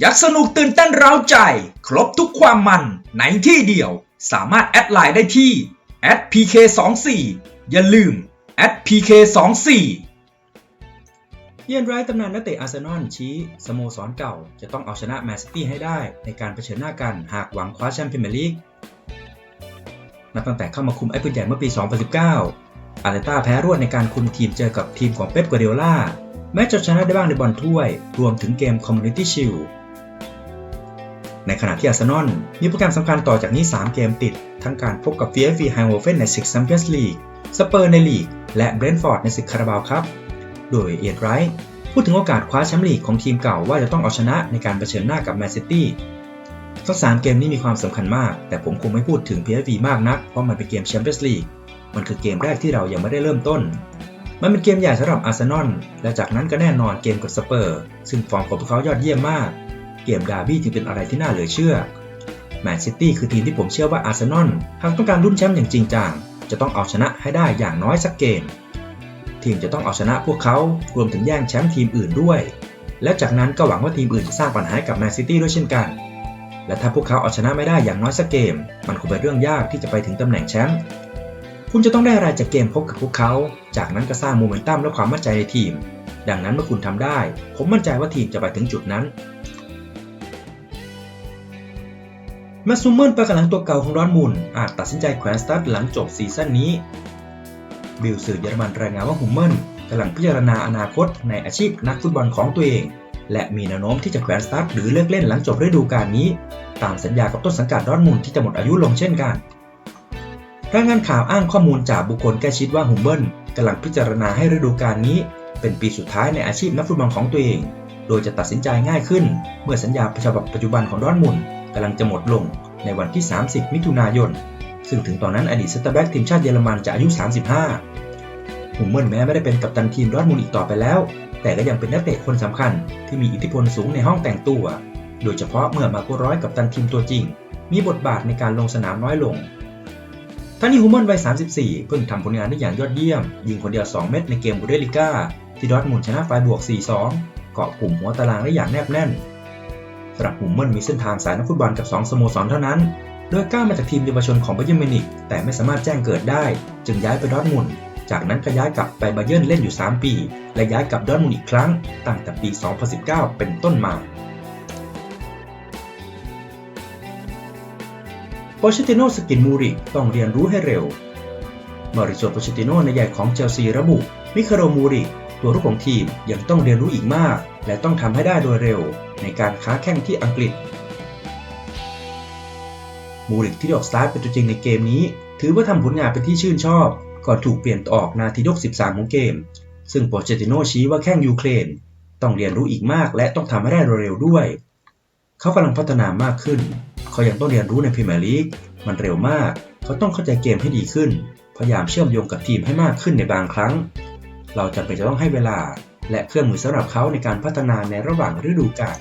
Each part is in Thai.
ยักสนุกตื่นเต้นเร้าใจ ครบทุกความมันในที่เดียว สามารถแอดไลน์ได้ที่ @pk24 อย่าลืม @pk24 เยียนไรท์ตำนานนักเตะอาร์เซนอลชี้สโมสรเก่าจะต้องเอาชนะแมนซิตี้ให้ได้ในการเผชิญหน้ากันหากหวังคว้าแชมป์พรีเมียร์ลีกนับตั้งแต่เข้ามาคุมไอ้ปืนใหญ่เมื่อปี 2019 อาร์เตต้าแพ้รวดในการคุมทีมเจอกับทีมของเป๊ปกัวเดล่าแม้จะชนะได้บ้างในบอลถ้วย รวมถึงเกมคอมมูนิตี้ชิล ในขณะที่อาร์เซนอลมีโปรแกรมสำคัญต่อจากนี้ 3 เกมติด ทั้งการพบกับ VFV h i g h o f e n ในศึก Champions League สเปอร์ในลีก และเบรนท์ฟอร์ดในศึกคาราบาวครับ โดยเอียดไรท์พูดถึงโอกาสคว้าแชมป์ลีกของทีมเก่าว่าจะต้องเอาชนะในการเผชิญหน้ากับแมนซิตี้ทั้งสามเกมนี้มีความสำคัญมาก แต่ผมคงไม่พูดถึง PSV มากนัก เพราะมันเป็นเกมแชมเปี้ยนส์ลีก มันคือเกมแรกที่เรายังไม่ได้เริ่มต้น มันเป็นเกมใหญ่สำหรับอาร์เซนอล และจากนั้นก็แน่นอนเกมกับสเปอร์ ซึ่งฟอร์มของพวกเขายอดเยี่ยมมาก เกมดาร์บี้จึงเป็นอะไรที่น่าเหลือเชื่อแมนซิตี้คือทีมที่ผมเชื่อว่าอาร์เซนอลหากต้องการลุ้นแชมป์อย่างจริงจังจะต้องเอาชนะให้ได้อย่างน้อยสักเกม ทีมจะต้องเอาชนะพวกเขารวมถึงแย่งแชมป์ทีมอื่นด้วย และจากนั้นก็หวังว่าทีมอื่นจะสร้างปัญหาให้กับแมนซิตี้ด้วยเช่นกัน และถ้าพวกเขาเอาชนะไม่ได้อย่างน้อยสักเกม มันคงเป็นเรื่องยากที่จะไปถึงตำแหน่งแชมป์คุณจะต้องได้อะไรจากเกมพบกับพวกเขา จากนั้นก็สร้างโมเมนตัมและความมั่นใจในทีม ดังนั้นเมื่อคุณทำได้ ผมมั่นใจว่าทีมจะไปถึงจุดนั้น แมสซูเมอร์ปะกันหลังตัวเก่าของดอร์ทมุนอาจตัดสินใจแขวนสตาร์ทหลังจบซีซั่นนี้ บิลสื่อเยอรมันรายงานว่าฮุมเมนกำลังพิจารณาอนาคตในอาชีพนักฟุตบอลของตัวเอง และมีแนวโน้มที่จะแขวนสตาร์ทหรือเลิกเล่นหลังจบฤดูกาลนี้ ตามสัญญากับต้นสังกัดดอร์ทมุนที่จะหมดอายุลงเช่นกันรายงานข่าวอ้างข้อมูลจากบุคคลใกล้ชิดว่าฮุมเบิลกำลังพิจารณาให้ฤดูกาลนี้ เป็นปีสุดท้ายในอาชีพนักฟุตบอลของตัวเอง โดยจะตัดสินใจง่ายขึ้น เมื่อสัญญาฉบับปัจจุบันของดอร์ทมุน กำลังจะหมดลงในวันที่ 30 มิถุนายน ซึ่งถึงตอนนั้นอดีตเซนเตอร์แบ็กทีมชาติเยอรมันจะอายุ 35หุมเมิลแม้ไม่ได้เป็นกัปตันทีมดอร์ทมุนอีกต่อไปแล้ว แต่ก็ยังเป็นนักเตะคนสำคัญที่มีอิทธิพลสูงในห้องแต่งตัว โดยเฉพาะเมื่อมาโกร้อยกับตันทีมตัวจริง มีบทบาทในการลงสนามน้อยลงท่านี้ฮูเมนวัย 34 เพิ่งทำผลงานได้อย่างยอดเยี่ยม ยิงคนเดียว 2 เม็ดในเกมบูเดลิก้าที่ดอทมุนชนะไฟบวก 4-2 เกาะกลุ่มหัวตารางได้อย่างแนบแน่น หรับฮูเมินมีเส้นทางสายนักฟุตบอลกับ 2 สโมสรเท่านั้น โดยก้าวมาจากทีมเยาวชนของบาเยิร์นมิวนิกแต่ไม่สามารถแจ้งเกิดได้ จึงย้ายไปดอร์ทมุนจากนั้นก็ย้ายกลับไปบาเยิร์นเล่นอยู่ 3 ปี และย้ายกลับดอร์ทมุนอีกครั้ง ตั้งแต่ปี 2019 เป็นต้นมาโปเชติโนสกินมูริต้องเรียนรู้ให้เร็วมอริโซโปเชติโนในใหญ่ของเชลซีระบุมิคาโรมูริตัวรุกของทีมยังต้องเรียนรู้อีกมาก และต้องทำให้ได้โดยเร็วในการค้าแข่งที่อังกฤษ มูริกที่ออกสตาร์ทเป็นตัวจริงในเกมนี้ ถือว่าทำผลงานเป็นที่ชื่นชอบ ก่อนถูกเปลี่ยนออกนาทียก 13 ของเกม ซึ่งโปเชติโนชี้ว่าแข้งยูเครน ต้องเรียนรู้อีกมากและต้องทำให้ได้โดยเร็วด้วย เขากำลังพัฒนามากขึ้น เขายังต้องเรียนรู้ในพรีเมียร์ลีกมันเร็วมาก เขาต้องเข้าใจเกมให้ดีขึ้น พยายามเชื่อมโยงกับทีมให้มากขึ้นในบางครั้ง เราจำเป็นจะต้องให้เวลา และเครื่องมือสำหรับเขาในการพัฒนาในระหว่างฤดูกาล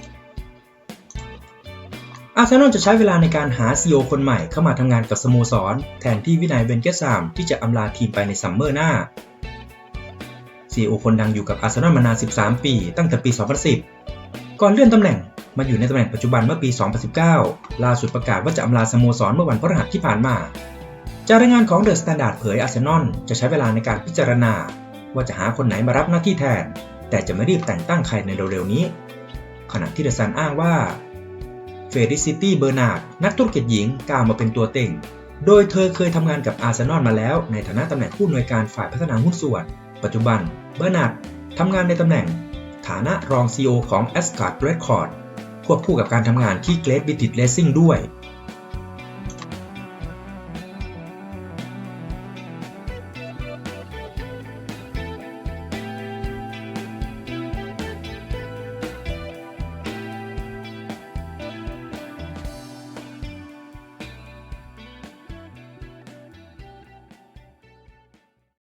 อาร์เซนอลจะใช้เวลาในการหาซีอคนใหม่เข้ามาทำงานกับสโมสร แทนที่วินัยเวนเกสซามที่จะอำลาทีมไปในซัมเมอร์หน้าซีอคนดังอยู่กับอาร์เซนอลมานาน 13 ปี ตั้งแต่ปี 2010 ก่อนเลื่อนตำแหน่งมาอยู่ในตำแหน่งปัจจุบันเมื่อปี 2019 ล่าสุดประกาศว่าจะอำลาสโมสรเมื่อวันพฤหัสที่ผ่านมา จากรายงานของเดอะสแตนดาร์ดเผยอาร์เซนอลจะใช้เวลาในการพิจารณา ว่าจะหาคนไหนมารับหน้าที่แทน แต่จะไม่รีบแต่งตั้งใครในเร็วๆนี้ ขณะที่เดซันอ้างว่าเฟรดิซิตี้เบอร์นาร์ดนักธุรกิจหญิงก้าวมาเป็นตัวเต็ง โดยเธอเคยทำงานกับอาร์เซนอลมาแล้วในฐานะตำแหน่งผู้อำนวยการฝ่ายพัฒนาหุ้นส่วน ปัจจุบันเบอร์นาร์ดทำงานในตำแหน่ง ฐานะรอง CEO ของ a s c a r d Record ควบคู่กับการทำงานที่ Great British Racing ด้วย